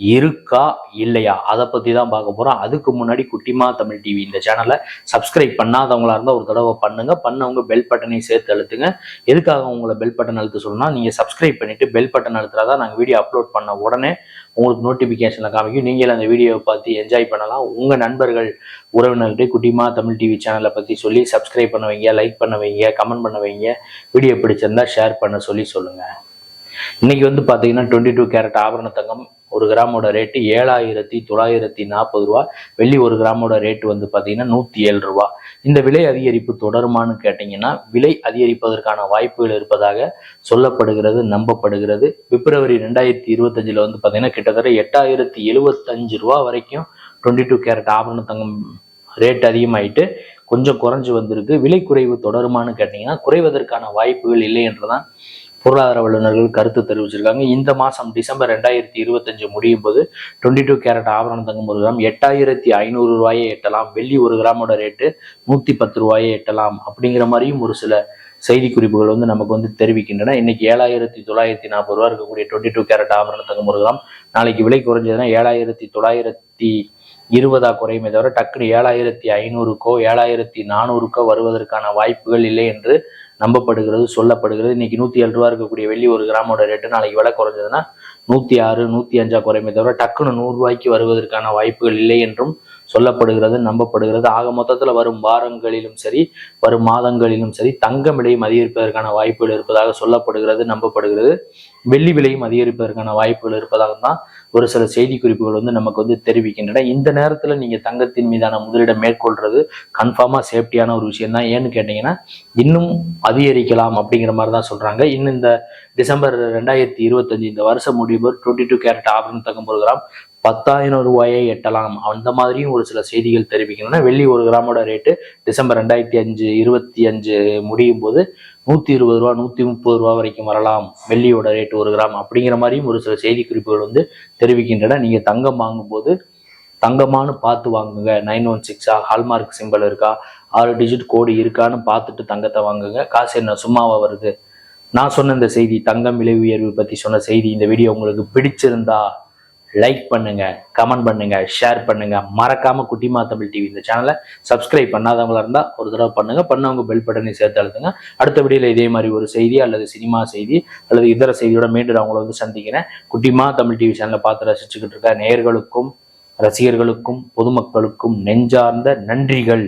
இருக்கா இல்லையா? அதை பத்தி தான் பார்க்க போறோம். அதுக்கு முன்னாடி குட்டிமா தமிழ் டிவி இந்த சேனலை சப்ஸ்கிரைப் பண்ணாதவங்களா இருந்தால் ஒரு தடவை பண்ணுங்க. பண்ணவங்க பெல் பட்டனை சேர்த்து அழுத்துங்க. எதுக்காக உங்களை பெல் பட்டன் அழுத்த சொல்லணும்னா நீங்க சப்ஸ்கிரைப் பண்ணிட்டு பெல் பட்டன் அழுத்துறாதான் நாங்கள் வீடியோ அப்லோட் பண்ண உடனே உங்களுக்கு நோட்டிஃபிகேஷனில் காமிக்கும். நீங்களும் அந்த வீடியோவை பார்த்து என்ஜாய் பண்ணலாம். உங்கள் நண்பர்கள் உறவினர்கிட்ட குட்டிமா தமிழ் டிவி சேனலை பற்றி சொல்லி சப்ஸ்கிரைப் பண்ண வைங்க லைக் பண்ண வைங்க கமெண்ட் பண்ண வைங்க. வீடியோ பிடிச்சிருந்தா ஷேர் பண்ண சொல்லி சொல்லுங்கள் இன்னைக்கு வந்து பார்த்தீங்கன்னா டுவெண்ட்டி டூ கேரட் ஆபரண தங்கம் ஒரு கிராமோட ரேட்டு ஏழாயிரத்தி தொள்ளாயிரத்தி நாற்பது ரூபா வெள்ளி ஒரு கிராமோட ரேட்டு வந்து பார்த்தீங்கன்னா நூற்றி ஏழு ரூபா. இந்த விலை அதிகரிப்பு தொடருமான்னு கேட்டிங்கன்னா விலை அதிகரிப்பதற்கான வாய்ப்புகள் இருப்பதாக சொல்லப்படுகிறது நம்பப்படுகிறது. பிப்ரவரி ரெண்டாயிரத்தி இருபத்தஞ்சில் வந்து பார்த்தீங்கன்னா கிட்டத்தட்ட எட்டாயிரத்தி எழுபத்தஞ்சு ரூபா வரைக்கும் டுவெண்ட்டி டூ கேரட் ஆபரண தங்கம் ரேட் அதிகமாயிட்டு கொஞ்சம் குறைஞ்சு வந்திருக்கு. விலை குறைவு தொடருமான்னு கேட்டிங்கன்னா குறைவதற்கான வாய்ப்புகள் இல்லை என்றுதான் பொருளாதார வல்லுநர்கள் கருத்து தெரிவிச்சிருக்காங்க. இந்த மாதம் டிசம்பர் ரெண்டாயிரத்தி இருபத்தஞ்சு முடியும் போது டுவெண்ட்டி டூ கேரட் ஆபரண தங்கம் ஒரு கிராம் எட்டாயிரத்தி ஐநூறு ரூபாயை எட்டலாம். வெள்ளி ஒரு கிராமோட ரேட்டு நூற்றி பத்து ரூபாயை எட்டலாம். அப்படிங்கிற மாதிரியும் ஒரு சில செய்தி குறிப்புகள் வந்து நமக்கு வந்து தெரிவிக்கின்றன. இன்னைக்கு ஏழாயிரத்தி தொள்ளாயிரத்தி நாற்பது ரூபா இருக்கக்கூடிய டுவெண்ட்டி டூ கேரட் ஆபரண தங்கம் ஒரு கிராம். நாளைக்கு விலை குறைஞ்சதுன்னா ஏழாயிரத்தி தொள்ளாயிரத்தி இருபதா குறையுமே தவிர டக்குனு ஏழாயிரத்தி ஐநூறுக்கோ ஏழாயிரத்தி நானூறுக்கோ வருவதற்கான வாய்ப்புகள் இல்லை என்று நம்பப்படுகிறது சொல்லப்படுகிறது. இன்னைக்கு நூற்றி ஏழு ரூபா இருக்கக்கூடிய வெள்ளி ஒரு கிராமோட ரேட்டு நாளைக்கு விலை குறைஞ்சதுன்னா நூற்றி ஆறு நூற்றி அஞ்சா குறையுமே தவிர டக்குனு நூறுரூவாய்க்கு வருவதற்கான வாய்ப்புகள் இல்லை என்றும் சொல்லப்படுகிறது நம்பப்படுகிறது. ஆக மொத்தத்தில் வரும் வாரங்களிலும் சரி வரும் மாதங்களிலும் சரி தங்கம் விலையும் அதிகரிப்பதற்கான வாய்ப்புகள் இருப்பதாக சொல்லப்படுகிறது நம்பப்படுகிறது. வெள்ளி விலையும் அதிகரிப்பதற்கான வாய்ப்புகள் இருப்பதாக தான் ஒரு சில செய்தி குறிப்புகள் வந்து நமக்கு வந்து தெரிவிக்கின்றன. இந்த நேரத்தில் நீங்கள் தங்கத்தின் மீதான முதலிடம் மேற்கொள்றது கன்ஃபார்மாக சேஃப்டியான ஒரு விஷயம் தான் ஏன்னு கேட்டீங்கன்னா இன்னும் அதிகரிக்கலாம் அப்படிங்கிற மாதிரி தான் சொல்கிறாங்க இன்னும் இந்த டிசம்பர் ரெண்டாயிரத்தி இருபத்தஞ்சு இந்த வருஷம் முடிவு டுவெண்ட்டி டூ கேரட் ஆபரணம் தங்கம் ஒரு கிராம் பத்தாயிரம் ரூபாயை எட்டலாம். அந்த மாதிரியும் ஒரு சில செய்திகள் தெரிவிக்கின்றன. வெள்ளி ஒரு கிராமோட ரேட்டு டிசம்பர் ரெண்டாயிரத்தி அஞ்சு இருபத்தி அஞ்சு முடியும் போது நூத்தி இருபது ரூபா நூத்தி முப்பது ரூபா வரைக்கும் வரலாம். வெள்ளியோட ரேட்டு ஒரு கிராம் அப்படிங்கிற மாதிரியும் ஒரு சில செய்தி குறிப்புகள் வந்து தெரிவிக்கின்றன. நீங்க தங்கம் வாங்கும்போது தங்கமானு பார்த்து வாங்குங்க. நைன் ஒன் சிக்ஸா ஹால்மார்க் சிம்பிள் இருக்கா? ஆறு டிஜிட் கோடு இருக்கான்னு பார்த்துட்டு தங்கத்தை வாங்குங்க. காசு என்ன சும்மாவா வருது? நான் சொன்ன இந்த செய்தி தங்கம் விலை உயர்வு பத்தி சொன்ன செய்தி இந்த வீடியோ உங்களுக்கு பிடிச்சிருந்தா லைக் பண்ணுங்க கமெண்ட் பண்ணுங்க ஷேர் பண்ணுங்க. மறக்காம குட்டிமா தமிழ் டிவி இந்த சேனலை சப்ஸ்கிரைப் பண்ணாதவங்களா இருந்தா ஒரு தடவை பண்ணுங்க. பண்ணவங்க பெல் பட்டனை சேர்த்து அழுத்துங்க. அடுத்த வீடியோல இதே மாதிரி ஒரு செய்தி அல்லது சினிமா செய்தி அல்லது இதர செய்தியோட மீண்டும் நான் வந்து சந்திக்கிறேன். குட்டிமா தமிழ் டிவி சேனலை பார்த்து ரசிச்சுக்கிட்டு இருக்க நேயர்களுக்கும் ரசிகர்களுக்கும் பொதுமக்களுக்கும் நெஞ்சார்ந்த நன்றிகள்.